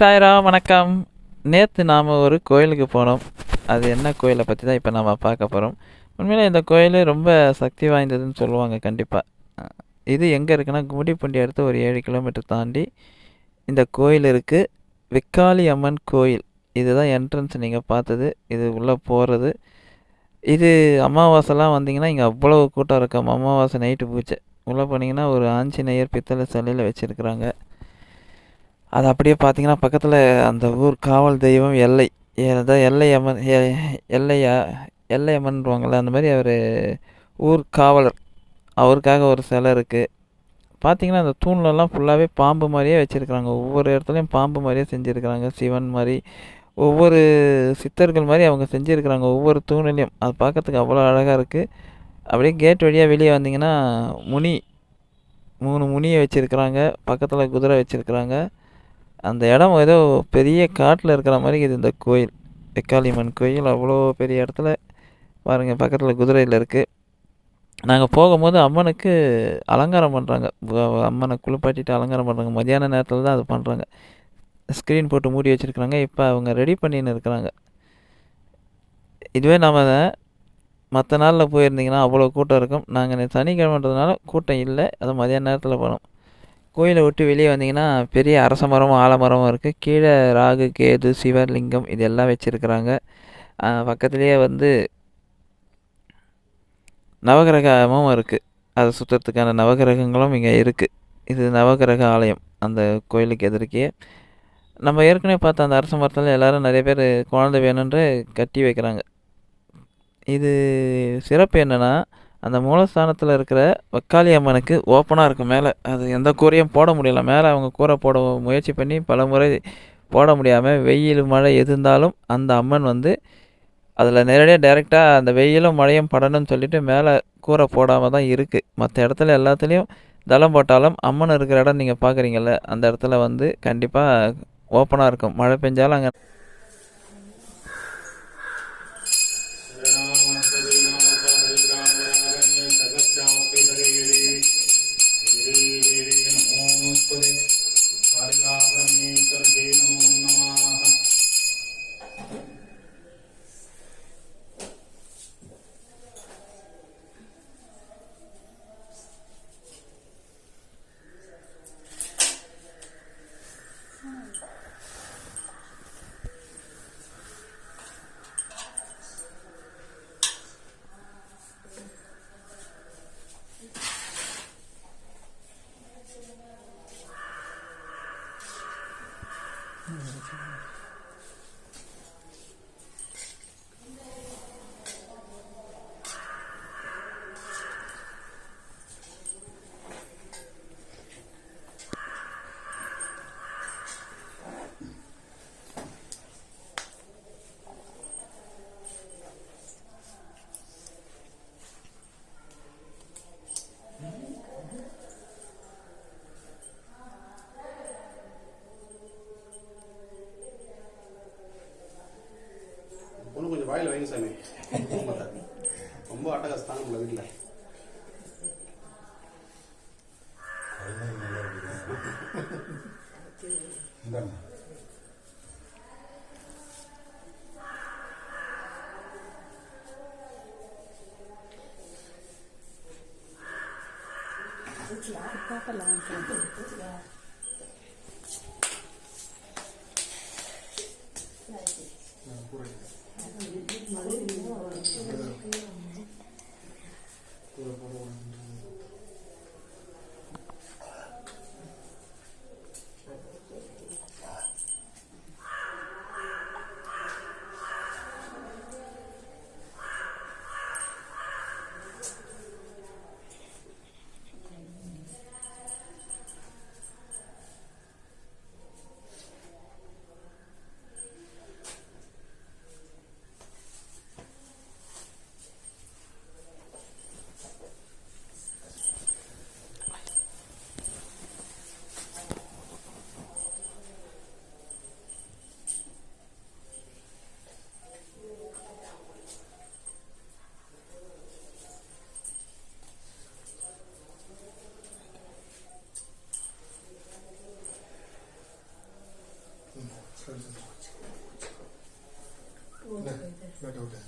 சாய்ராம் வணக்கம். நேற்று நாம் ஒரு கோயிலுக்கு போனோம். அது என்ன கோயிலை பற்றி தான் இப்போ நம்ம பார்க்க போகிறோம் உண்மையில் இந்த கோயில் ரொம்ப சக்தி வாய்ந்ததுன்னு சொல்லுவாங்க கண்டிப்பாக இது எங்கே இருக்குன்னா கும்மிடிப்பூண்டி அடுத்து ஒரு ஏழு கிலோமீட்டர் தாண்டி இந்த கோயில் இருக்குது விக்காளி அம்மன் கோயில். இதுதான் என்ட்ரன்ஸ் நீங்கள் பார்த்தது. இது உள்ளே போகிறது இது அமாவாசைலாம் வந்தீங்கன்னா இங்கே அவ்வளோ கூட்டம் இருக்கும். அமாவாசை நைட்டு பூஜை. உள்ளே போனீங்கன்னா ஒரு ஆஞ்சநேயர் பித்தளை சிலையில் வச்சுருக்குறாங்க. அது அப்படியே பார்த்தீங்கன்னா பக்கத்தில் அந்த ஊர் காவல் தெய்வம் எல்லை. அதான் எல்லை அம்மன் எல்லையா எல்லை அம்மன்வாங்கள்ல அந்த மாதிரி அவர் ஊர் காவலர். அவருக்காக ஒரு சிலை இருக்குது பார்த்தீங்கன்னா அந்த தூண்லலாம் ஃபுல்லாகவே பாம்பு மாதிரியே வச்சுருக்குறாங்க. ஒவ்வொரு இடத்துலையும் பாம்பு மாதிரியே செஞ்சுருக்குறாங்க. சிவன் மாதிரி ஒவ்வொரு சித்தர்கள் மாதிரி அவங்க செஞ்சுருக்குறாங்க. ஒவ்வொரு தூணிலையும். அது பார்க்கறதுக்கு அவ்வளோ அழகாக இருக்குது அப்படியே கேட் வழியாக வெளியே வந்தீங்கன்னா முனி மூணு முனியை வச்சுருக்குறாங்க. பக்கத்தில் குதிரை வச்சுருக்குறாங்க. அந்த இடம் ஏதோ பெரிய காட்டில் இருக்கிற மாதிரி இது இந்த கோயில். வெக்காளியம்மன் கோயில் அவ்வளோ பெரிய இடத்துல பாருங்கள் பக்கத்தில் குதிரையில் இருக்குது நாங்கள் போகும்போது அம்மனுக்கு அலங்காரம் பண்ணுறாங்க அம்மனை குளிப்பாட்டிட்டு அலங்காரம் பண்ணுறாங்க மதியான நேரத்தில் தான் அது பண்ணுறாங்க ஸ்க்ரீன் போட்டு மூடி வச்சுருக்குறாங்க. இப்போ அவங்க ரெடி பண்ணின்னு இருக்கிறாங்க. இதுவே நம்ம மற்ற நாளில் போயிருந்தீங்கன்னா அவ்வளோ கூட்டம் இருக்கும். நாங்கள் சனிக்கிழமைன்றதுனால கூட்டம் இல்லை. அது மதியான நேரத்தில் போனோம். கோயிலை விட்டு வெளியே வந்தீங்கன்னா பெரிய அரச மரமும் ஆலமரமும் இருக்குது கீழே ராகு கேது சிவலிங்கம் இது எல்லாம் வச்சுருக்குறாங்க பக்கத்துலேயே வந்து நவகிரகமும் இருக்குது அதை சுற்றுறதுக்கான நவகிரகங்களும் இங்கே இருக்குது இது நவகிரக ஆலயம் அந்த கோயிலுக்கு எதிர்க்கே. நம்ம ஏற்கனவே பார்த்த அந்த அரச மரத்தில் எல்லோரும் நிறைய பேர் குழந்தை வேணுன்ற கட்டி வைக்கிறாங்க. இது சிறப்பு என்னென்னா அந்த மூலஸ்தானத்தில் இருக்கிற வக்காளி அம்மனுக்கு ஓப்பனாக இருக்கும் மேலே. அது எந்த கூரையும் போட முடியல. மேலே அவங்க கூரை போட முயற்சி பண்ணி பல முறை போட முடியாமல் வெயில் மழை எது இருந்தாலும் அந்த அம்மன் வந்து அதில் நேரடியாக டைரெக்டாக அந்த வெயிலும் மழையும் படணும்னு சொல்லிட்டு மேலே கூரை போடாமல் தான் இருக்குது மற்ற இடத்துல எல்லாத்துலேயும் தளம் போட்டாலும் அம்மன் இருக்கிற இடம் நீங்கள் பார்க்குறீங்கள்ல அந்த இடத்துல வந்து கண்டிப்பாக ஓப்பனாக இருக்கும். மழை பெஞ்சாலும் அங்கே வாயில் வைங்க சாமி. ரொம்ப அட்டகாசத்தான உங்களை வீட்டில். இந்தாங்க. Claro, papá, என்ன டவுட்டு